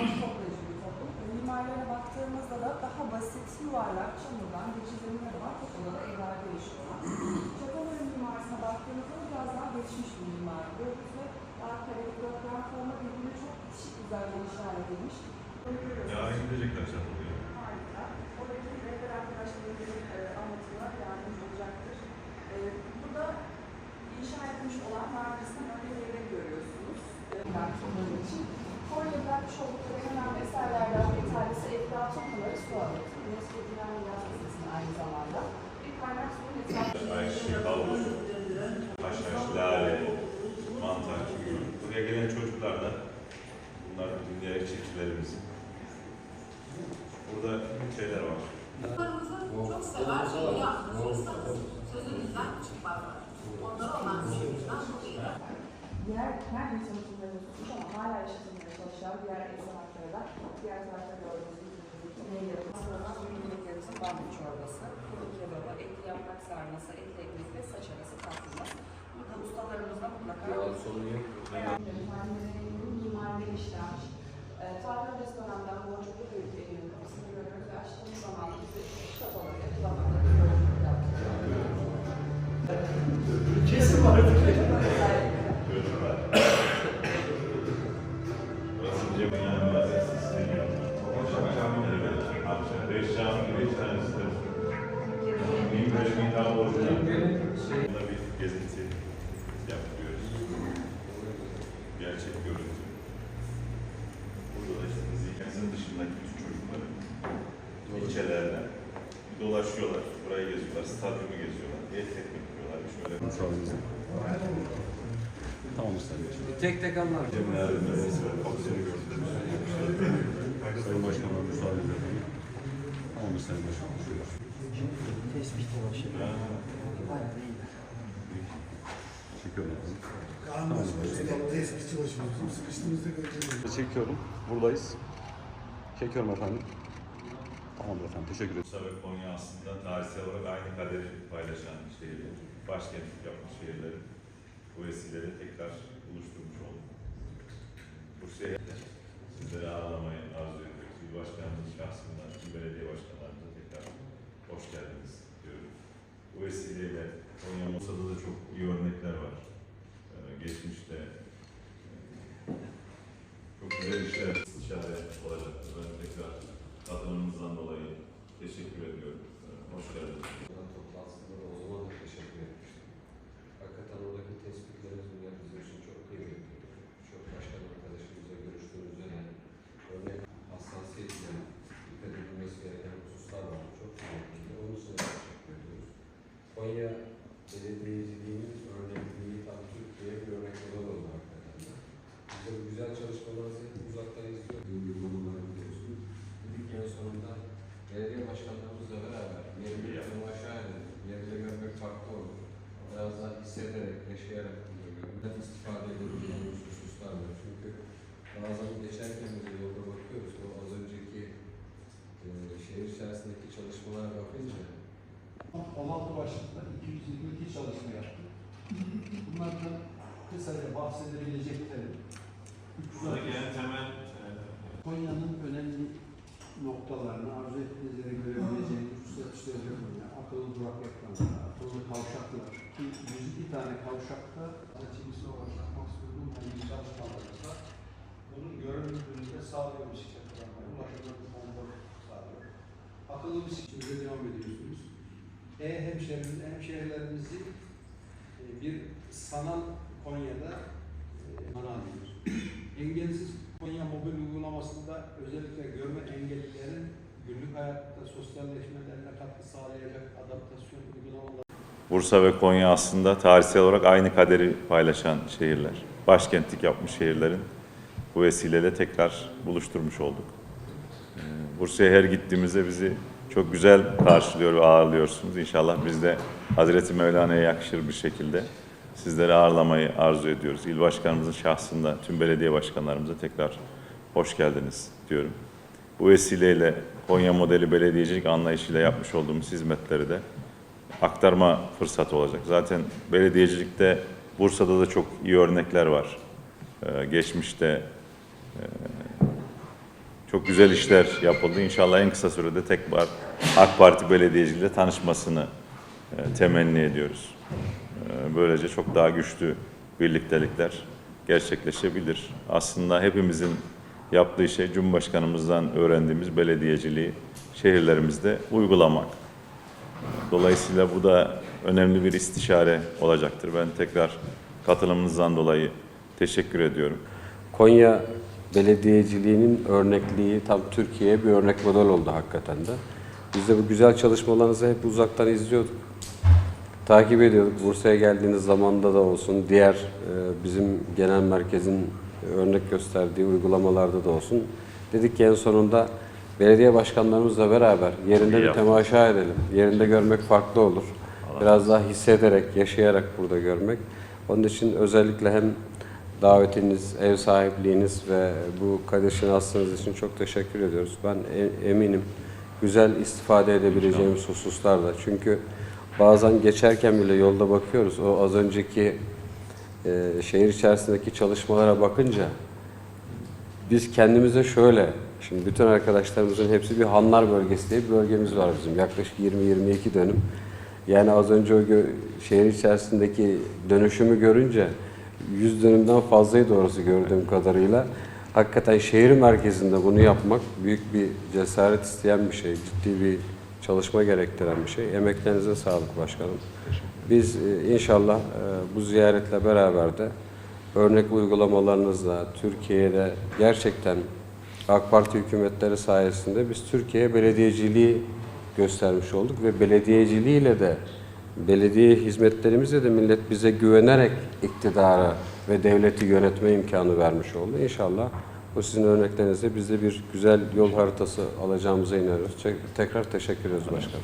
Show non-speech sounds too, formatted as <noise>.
bir toplum. Mimarlara baktığımızda da daha basit yuvarlak çamurdan geçici zeminleri var. Toplumda da evlerde yaşıyorlar. <clears throat> Japonların mimarisine baktığımızda da biraz daha gelişmiş bir mimari görüyoruz ve daha kareli bloklar forma birbirine çok şık güzel inşa edilmiş. Yarın gidecekler çapılıyor. Harika. Oradaki rehber arkadaşlarımızın e, anlatımına yardımcı olacaktır. E, burada inşa edilmiş olan markasının örneklerini görüyorsunuz. E, kullanım için. Konya'da bırakmış oldukları en önemli eserlerden bir tanesi Eflatun Pınarı Su Anıtı. UNESCO Dünya Miras Listesi'nin aynı zamanda. Bir kaynak suyun etrafında. Ayşe, havuz, haşhaş, lale, mantar gibi. Buraya gelen çocuklar da bunlar dinleyerek çiftçilerimiz. Burada şeyler var. Çocuklarımızı çok sever, iyi anlatırsanız sözünüzden çıkmaz. Onlara olan sevgimizden dolayı da Diğer her insanın sınırlarını tutmuş ama hala yaşatılmaya çalışan diğer insan hakları da diğer tarafta gördüğünüz gibi ne yapıyor? Ürünlerimizin bambu çorbası, kuru kebabı, etli yaprak sarması, etli ekmek ve saç arası tatlımız. Burada ustalarımızla mutlaka Efendilerin mimaride işlenmiş. E, Tarih restorandan boncuklu bir evinin kapısını görüyoruz ve açtığımız zaman bizi kapalı yapılamada bir yolculuk yaptırıyor. Kesin var. Gezinti yapıyoruz. Gerçek görüntü. Burada da işte zihnimizin dışındaki bütün çocukları ilçelerden dolaşıyorlar. Burayı geziyorlar, stadyumu geziyorlar. Et ekmek yiyorlar. Şöyle Tamam Sayın Tek tek anlar. Cemil ve. Sayın Başkanım müsaade edelim. Tamam Sayın Başkanım. Tespit başı. Bayağı ederim. Kaan Başkanım, tespitçi başımız. Sıkıştığımızda göreceğiz. Çekiyorum. Buradayız. Çekiyorum efendim. Tamamdır efendim. Teşekkür ederim. Bursa ve Konya aslında tarihsel olarak aynı kaderi paylaşan şehirler. Başkentlik yapmış şehirleri bu vesileyle tekrar buluşturmuş olduk. Bursa'ya sizleri ağırlamayı arzu ediyoruz. İl Başkanımız şahsında, il belediye teşekkür ediyorum. Ee, Hoş geldiniz o zaman da teşekkür etmiştim. Hakikaten oradaki tespitleriniz bunlar bizim için çok kıymetli. Çok başkan arkadaşımızla görüştüğümüzde de örnek hassasiyetle dikkat edilmesi gereken hususlar var. Çok kıymetli. Onun için de teşekkür ediyoruz. Konya belediyeciliğinin örnekliği tam Türkiye'ye bir örnek model oldu hakikaten de. Biz de bu güzel çalışmalarınızı hep uzaktan izliyoruz. Uygulamaları biliyorsunuz. Dedik ki en sonunda belediye başkanlarımızla beraber yerine yatırım aşağı edelim. Yerine görmek farklı olur. Biraz daha hissederek, yaşayarak bunu görmek istifade edebileceğimiz hususlar var. Çünkü bazen geçerken biz de yolda bakıyoruz. O az önceki e, şehir içerisindeki çalışmalara bakınca 16 başlıkta 222 çalışma yaptık. Bunlardan kısaca bahsedebileceklerim. Buradaki en temel Konya'nın önemli noktalarını arzu ettiğiniz yere görebileceğiniz işte Konya, akıllı durak ekranları, akıllı kavşaklar. Ki 102 tane kavşakta açılışla başlatmak istediğim önemli çalışmalarımızda bunun görünürlüğünü de sağlıyor bisiklet kullanmayı, ulaşımda bir konfor sağlıyor. Akıllı bisikletle devam ediyorsunuz. E hemşehrilerimizi e, bir sanal Konya'da e, mana alıyoruz. Engelsiz Konya mobil uygulamasında özellikle görme engellilerin günlük hayatta sosyalleşmelerine katkı sağlayacak adaptasyon uygulamaları Bursa ve Konya aslında tarihsel olarak aynı kaderi paylaşan şehirler. Başkentlik yapmış şehirlerin bu vesileyle tekrar buluşturmuş olduk. Ee, Bursa'ya her gittiğimizde bizi çok güzel karşılıyor ve ağırlıyorsunuz. İnşallah biz de Hazreti Mevlana'ya yakışır bir şekilde sizleri ağırlamayı arzu ediyoruz. İl başkanımızın şahsında tüm belediye başkanlarımıza tekrar hoş geldiniz diyorum. Bu vesileyle Konya modeli belediyecilik anlayışıyla yapmış olduğumuz hizmetleri de aktarma fırsatı olacak. Zaten belediyecilikte Bursa'da da çok iyi örnekler var. Ee, geçmişte e, Çok güzel işler yapıldı. İnşallah en kısa sürede tekrar AK Parti belediyeciliğiyle tanışmasını temenni ediyoruz. E, Böylece çok daha güçlü birliktelikler gerçekleşebilir. Aslında hepimizin yaptığı şey Cumhurbaşkanımızdan öğrendiğimiz belediyeciliği şehirlerimizde uygulamak. Dolayısıyla bu da önemli bir istişare olacaktır. Ben tekrar katılımınızdan dolayı teşekkür ediyorum. Konya belediyeciliğinin örnekliği tam Türkiye'ye bir örnek model oldu hakikaten de. Biz de bu güzel çalışmalarınızı hep uzaktan izliyorduk. Takip ediyorduk. Bursa'ya geldiğiniz zamanda da olsun, diğer e, bizim genel merkezin örnek gösterdiği uygulamalarda da olsun. Dedik ki en sonunda belediye başkanlarımızla beraber yerinde İyi bir yaptın. temaşa edelim. Yerinde görmek farklı olur. Biraz daha hissederek, yaşayarak burada görmek. Onun için özellikle hem davetiniz, ev sahipliğiniz ve bu Kadir Şinaslı'nız için çok teşekkür ediyoruz. Ben e- eminim güzel istifade edebileceğimiz hususlarda. Çünkü bazen geçerken bile yolda bakıyoruz. O az önceki e, şehir içerisindeki çalışmalara bakınca biz kendimize şöyle, şimdi bütün arkadaşlarımızın hepsi bir Hanlar bölgesi diye bir bölgemiz var bizim. Yaklaşık 20-22 dönüm. Yani az önce o şehir içerisindeki dönüşümü görünce 100 dönümden fazlayı doğrusu gördüğüm kadarıyla. Hakikaten şehir merkezinde bunu yapmak büyük bir cesaret isteyen bir şey. Ciddi bir çalışma gerektiren bir şey. Emeklerinize sağlık başkanım. Biz e, inşallah e, bu ziyaretle beraber de örnek uygulamalarınızla Türkiye'de gerçekten AK Parti hükümetleri sayesinde biz Türkiye'ye belediyeciliği göstermiş olduk ve belediyeciliğiyle de belediye hizmetlerimizle de millet bize güvenerek iktidara ve devleti yönetme imkanı vermiş oldu. İnşallah bu sizin örneklerinizde biz de bir güzel yol haritası alacağımıza inanıyoruz. Tekrar teşekkür ederiz başkanım.